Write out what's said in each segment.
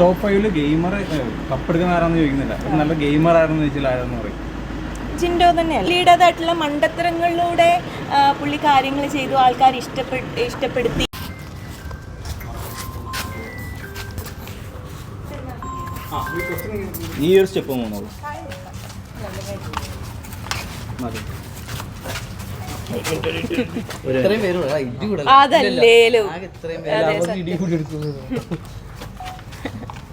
Top ഫൈവിൽ gamer കപ്പെടുക്കുന്ന ആരാന്ന് ചോദിക്കുന്നില്ല. നല്ല ഗെയിമർ ആരെന്ന് ചോദിച്ചാൽ ആരെന്ന് പറയും? ചിൻഡോ തന്നെയാണ് ലീഡേതായിട്ടുള്ള മണ്ടത്തരങ്ങളിലൂടെ പുള്ളി കാര്യങ്ങൾ ചെയ്തു ആൾക്കാർ ഇഷ്ടപ്പെട്ട് ഇഷ്ടപ്പെടുത്തി. ഈ ഒരു സ്റ്റെപ്പ് മൂന്നോളൂ മതി. ഇത്രയും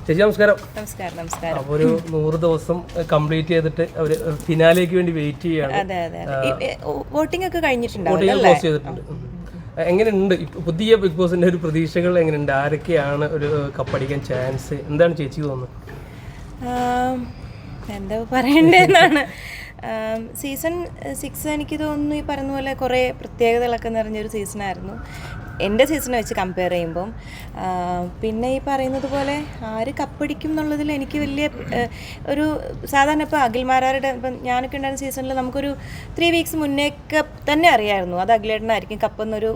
ചേച്ചി നമസ്കാരം. നമസ്കാരം നമസ്കാരം. അപ്പൊ ഒരു നൂറ് ദിവസം കംപ്ലീറ്റ് ചെയ്തിട്ട് അവർ ഫിനാലേക്ക് വേണ്ടി വെയിറ്റ് ചെയ്യാണ്. വോട്ടിംഗ് ഒക്കെ കഴിഞ്ഞിട്ടുണ്ട്. എങ്ങനെയുണ്ട്? പുതിയ ബിഗ് ബോസിന്റെ ഒരു പ്രതീക്ഷകൾ എങ്ങനെയുണ്ട്? ആരൊക്കെയാണ് ഒരു കപ്പടിക്കാൻ ചാൻസ് എന്താണ് ചേച്ചി തോന്നുന്നത്? എന്താ പറയണ്ടെന്നാണ് സീസൺ സിക്സ് എനിക്ക് തോന്നുന്നു ഈ പറഞ്ഞ പോലെ കുറേ പ്രത്യേകതകളൊക്കെ നിറഞ്ഞൊരു സീസണായിരുന്നു എന്റെ സീസണെ വെച്ച് കമ്പയർ ചെയ്യുമ്പം പിന്നെ ഈ പറയുന്നത് പോലെ ആര് കപ്പടിക്കും എന്നുള്ളതിൽ എനിക്ക് വലിയ ഒരു സാധാരണ ഇപ്പോൾ അഖിൽമാരാരുടെ ഇപ്പം ഞാനൊക്കെ ഉണ്ടായിരുന്ന സീസണിൽ നമുക്കൊരു ത്രീ വീക്സ് മുന്നേക്ക് തന്നെ അറിയായിരുന്നു. അത് അഖിലേട്ടനായിരിക്കും കപ്പെന്നൊരു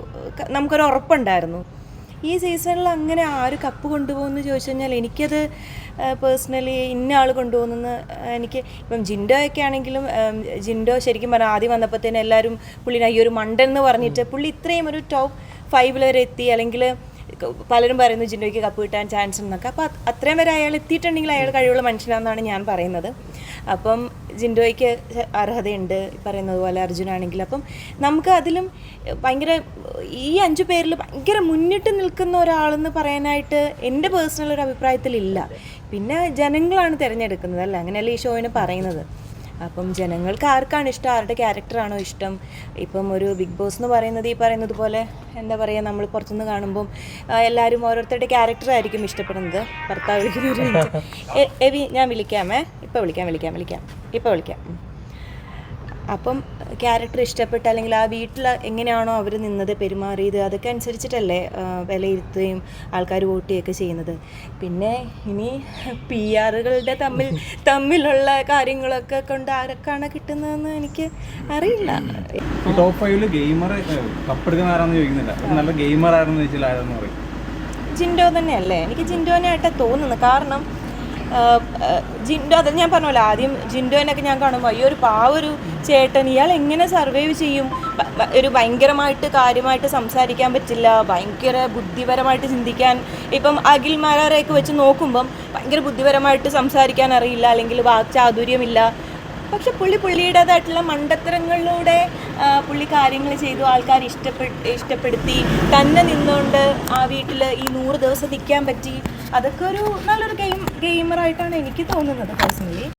നമുക്കൊരു ഉറപ്പുണ്ടായിരുന്നു. ഈ സീസണിൽ അങ്ങനെ ആര് കപ്പ് കൊണ്ടുപോകുമെന്ന് ചോദിച്ചു കഴിഞ്ഞാൽ എനിക്കത് പേഴ്സണലി ഇന്ന ആൾ കൊണ്ടുപോകുന്നെന്ന് എനിക്ക് ഇപ്പം ജിൻഡോയൊക്കെ ആണെങ്കിലും ജിൻഡോ ശരിക്കും പറഞ്ഞാൽ ആദ്യം വന്നപ്പോഴത്തേനും എല്ലാവരും പുള്ളിനെ ഈ ഒരു മണ്ടൻ എന്ന് പറഞ്ഞിട്ട് പുള്ളി ഇത്രയും ഒരു ടോപ്പ് ഫൈവിൽ വരെ എത്തി. അല്ലെങ്കിൽ പലരും പറയുന്നു ജിൻഡോയ്ക്ക് കപ്പ് കിട്ടാൻ ചാൻസ് എന്നൊക്കെ. അപ്പോൾ അത്രയും വരെ അയാൾ എത്തിയിട്ടുണ്ടെങ്കിൽ അയാൾ കഴിവുള്ള മനുഷ്യനാണെന്നാണ് ഞാൻ പറയുന്നത്. അപ്പം ജിൻഡോയ്ക്ക് അർഹതയുണ്ട് പറയുന്നത് പോലെ അർജുനാണെങ്കിൽ അപ്പം നമുക്ക് അതിലും ഭയങ്കര ഈ അഞ്ചു പേരിൽ ഭയങ്കര മുന്നിട്ട് നിൽക്കുന്ന ഒരാളെന്ന് പറയാനായിട്ട് എന്റെ പേഴ്സണൽ ഒരു അഭിപ്രായത്തിലില്ല. പിന്നെ ജനങ്ങളാണ് തിരഞ്ഞെടുക്കുന്നത് അല്ല? അങ്ങനെയല്ല ഈ ഷോയിന് പറയുന്നത്? അപ്പം ജനങ്ങൾക്ക് ആർക്കാണ് ഇഷ്ടം? ആരുടെ ക്യാരക്ടറാണോ ഇഷ്ടം? ഇപ്പം ഒരു ബിഗ് ബോസ് എന്ന് പറയുന്നത് ഈ പറയുന്നത് പോലെ എന്താ പറയുക നമ്മൾ പുറത്തുനിന്ന് കാണുമ്പം എല്ലാവരും ഓരോരുത്തരുടെ ക്യാരക്ടറായിരിക്കും ഇഷ്ടപ്പെടുന്നത്. ഭർത്താവ് വിളിക്കുന്ന ഒരു എവി ഞാൻ വിളിക്കാമേ? ഇപ്പം വിളിക്കാം വിളിക്കാം വിളിക്കാം. ഇപ്പം വിളിക്കാം. അപ്പം ക്യാരക്ടർ ഇഷ്ടപ്പെട്ട അല്ലെങ്കിൽ ആ വീട്ടിൽ എങ്ങനെയാണോ അവർ നിന്നത് പെരുമാറിയത് അതൊക്കെ അനുസരിച്ചിട്ടല്ലേ വിലയിരുത്തുകയും ആൾക്കാർ വോട്ട് ചെയ്യുകയൊക്കെ ചെയ്യുന്നത്. പിന്നെ ഇനി പി ആറുകളുടെ തമ്മിൽ തമ്മിലുള്ള കാര്യങ്ങളൊക്കെ കൊണ്ട് ആരൊക്കെയാണ് കിട്ടുന്നതെന്ന് എനിക്ക് അറിയില്ല. ടോപ്പ് ഫൈവിൽ ഗെയിമർ കപ്പെടുക്കുന്ന ആരാന്ന് ചോദിക്കുന്നില്ല. ഒരു നല്ല ഗെയിമർ ആരെന്ന് ചോദിച്ചാൽ ആരെന്ന് പറയും? ജിൻഡോ തന്നെയല്ലേ? എനിക്ക് ജിൻഡോനായിട്ടാണ് തോന്നുന്നത്. കാരണം ജിൻഡോ അത് ഞാൻ പറഞ്ഞല്ലോ ആദ്യം ജിൻഡോനൊക്കെ ഞാൻ കാണുമ്പോൾ അയ്യോ ഒരു പാവൊരു ചേട്ടൻ ഇയാൾ എങ്ങനെ സർവൈവ് ചെയ്യും? ഒരു ഭയങ്കരമായിട്ട് കാര്യമായിട്ട് സംസാരിക്കാൻ പറ്റില്ല ഭയങ്കര ബുദ്ധിപരമായിട്ട് ചിന്തിക്കാൻ. ഇപ്പം അഖിൽ മാരാരെയൊക്കെ വെച്ച് നോക്കുമ്പം ഭയങ്കര ബുദ്ധിപരമായിട്ട് സംസാരിക്കാൻ അറിയില്ല അല്ലെങ്കിൽ വാക്ചാതുര്യമില്ല പക്ഷെ പുള്ളി പുള്ളിയുടേതായിട്ടുള്ള മണ്ടത്തരങ്ങളിലൂടെ പുള്ളി കാര്യങ്ങൾ ചെയ്തു ആൾക്കാർ ഇഷ്ടപ്പെട്ട് ഇഷ്ടപ്പെടുത്തി തന്നെ നിന്നുകൊണ്ട് ആ വീട്ടിൽ ഈ നൂറ് ദിവസം നിൽക്കാൻ പറ്റി. അതൊക്കെ ഒരു നല്ലൊരു ഗെയിം ഗെയിമറായിട്ടാണ് എനിക്ക് തോന്നുന്നത് പേഴ്സണലി